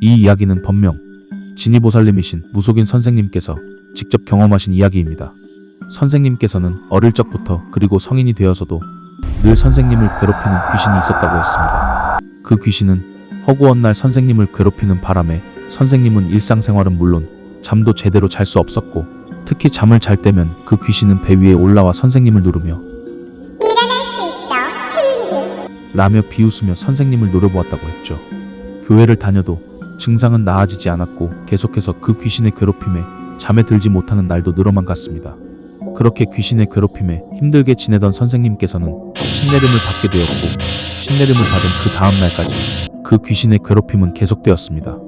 이 이야기는 번명 진이보살님이신 무속인 선생님께서 직접 경험하신 이야기입니다. 선생님께서는 어릴 적부터 그리고 성인이 되어서도 늘 선생님을 괴롭히는 귀신이 있었다고 했습니다. 그 귀신은 허구한 날 선생님을 괴롭히는 바람에 선생님은 일상생활은 물론 잠도 제대로 잘 수 없었고 특히 잠을 잘 때면 그 귀신은 배 위에 올라와 선생님을 누르며 라며 비웃으며 선생님을 노려보았다고 했죠. 교회를 다녀도 증상은 나아지지 않았고 계속해서 그 귀신의 괴롭힘에 잠에 들지 못하는 날도 늘어만 갔습니다. 그렇게 귀신의 괴롭힘에 힘들게 지내던 선생님께서는 신내림을 받게 되었고 신내림을 받은 그 다음 날까지 그 귀신의 괴롭힘은 계속되었습니다.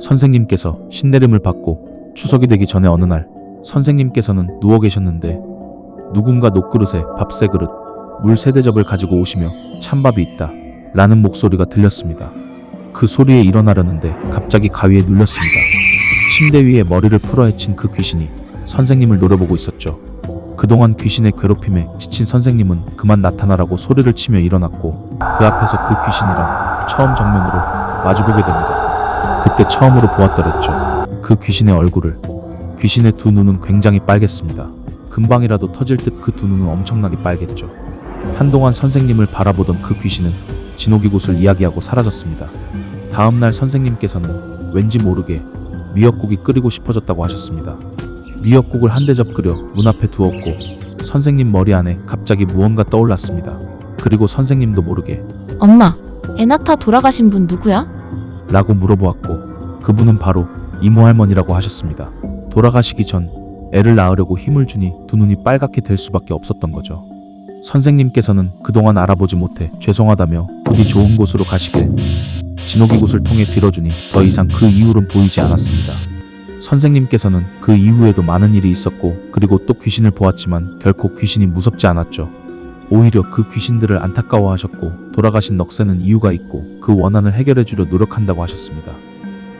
선생님께서 신내림을 받고 추석이 되기 전에 어느 날 선생님께서는 누워 계셨는데 누군가 녹그릇에 밥 세 그릇, 물 세 대접을 가지고 오시며 찬밥이 있다 라는 목소리가 들렸습니다. 그 소리에 일어나려는데 갑자기 가위에 눌렸습니다. 침대 위에 머리를 풀어헤친 그 귀신이 선생님을 노려보고 있었죠. 그동안 귀신의 괴롭힘에 지친 선생님은 그만 나타나라고 소리를 치며 일어났고 그 앞에서 그 귀신이랑 처음 정면으로 마주보게 됩니다. 그때 처음으로 보았더랬죠. 그 귀신의 얼굴을. 귀신의 두 눈은 굉장히 빨갰습니다. 금방이라도 터질 듯 그 두 눈은 엄청나게 빨갰죠. 한동안 선생님을 바라보던 그 귀신은 진호기굿을 이야기하고 사라졌습니다. 다음날 선생님께서는 왠지 모르게 미역국이 끓이고 싶어졌다고 하셨습니다. 미역국을 한 대접 끓여 문 앞에 두었고 선생님 머리 안에 갑자기 무언가 떠올랐습니다. 그리고 선생님도 모르게 엄마, 에나타 돌아가신 분 누구야? 라고 물어보았고 그분은 바로 이모 할머니라고 하셨습니다. 돌아가시기 전 애를 낳으려고 힘을 주니 두 눈이 빨갛게 될 수밖에 없었던 거죠. 선생님께서는 그동안 알아보지 못해 죄송하다며 부디 좋은 곳으로 가시길 진호기 곳을 통해 빌어주니 더 이상 그 이후는 보이지 않았습니다. 선생님께서는 그 이후에도 많은 일이 있었고 그리고 또 귀신을 보았지만 결코 귀신이 무섭지 않았죠. 오히려 그 귀신들을 안타까워하셨고 돌아가신 넋에는 이유가 있고 그 원한을 해결해주려 노력한다고 하셨습니다.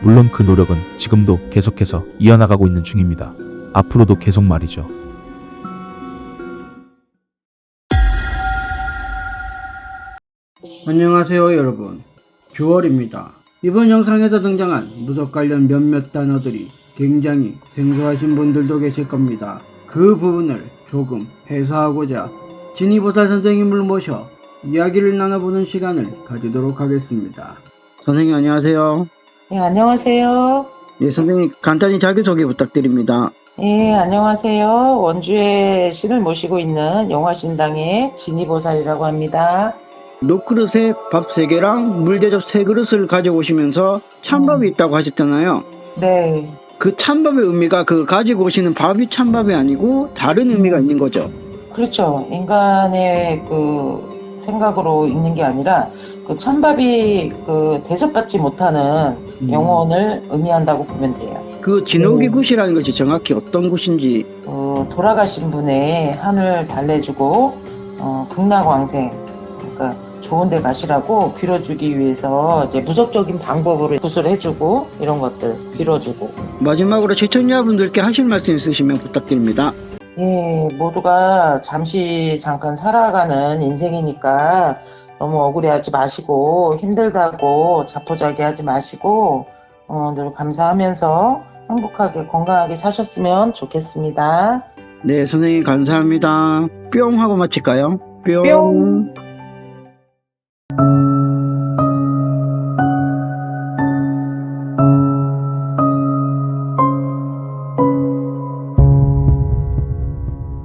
물론 그 노력은 지금도 계속해서 이어나가고 있는 중입니다. 앞으로도 계속 말이죠. 안녕하세요 여러분 규월입니다 이번 영상에서 등장한 무속 관련 몇몇 단어들이 굉장히 생소하신 분들도 계실 겁니다 그 부분을 조금 해소하고자 진이보살 선생님을 모셔 이야기를 나눠보는 시간을 가지도록 하겠습니다 선생님 안녕하세요 네, 안녕하세요. 예 선생님 간단히 자기소개 부탁드립니다 예, 안녕하세요. 원주에 신을 모시고 있는 영화신당의 진이보살이라고 합니다. 녹그릇에 밥 3개랑 물대접 3그릇을 가져오시면서 찬밥이 있다고 하셨잖아요 네, 그 찬밥의 의미가 그 가지고 오시는 밥이 찬밥이 아니고 다른 의미가 있는 거죠. 그렇죠. 인간의 그 생각으로 있는 게 아니라 그 찬밥이 그 대접받지 못하는 음. 영혼을 의미한다고 보면 돼요. 그 음. 굿이라는 것이 정확히 어떤 굿인지 그 돌아가신 분의 한을 달래주고 어, 극락왕생, 그러니까 좋은 데 가시라고 빌어주기 위해서 이제 무적적인 방법으로 구슬해주고 이런 것들 빌어주고 마지막으로 시청자분들께 하실 말씀 있으시면 부탁드립니다. 예, 모두가 잠시 잠깐 살아가는 인생이니까 너무 억울해하지 마시고 힘들다고 자포자기하지 마시고 어, 늘 감사하면서 행복하게 건강하게 사셨으면 좋겠습니다. 네, 선생님 감사합니다. 뿅 하고 마칠까요? 뿅. 뿅.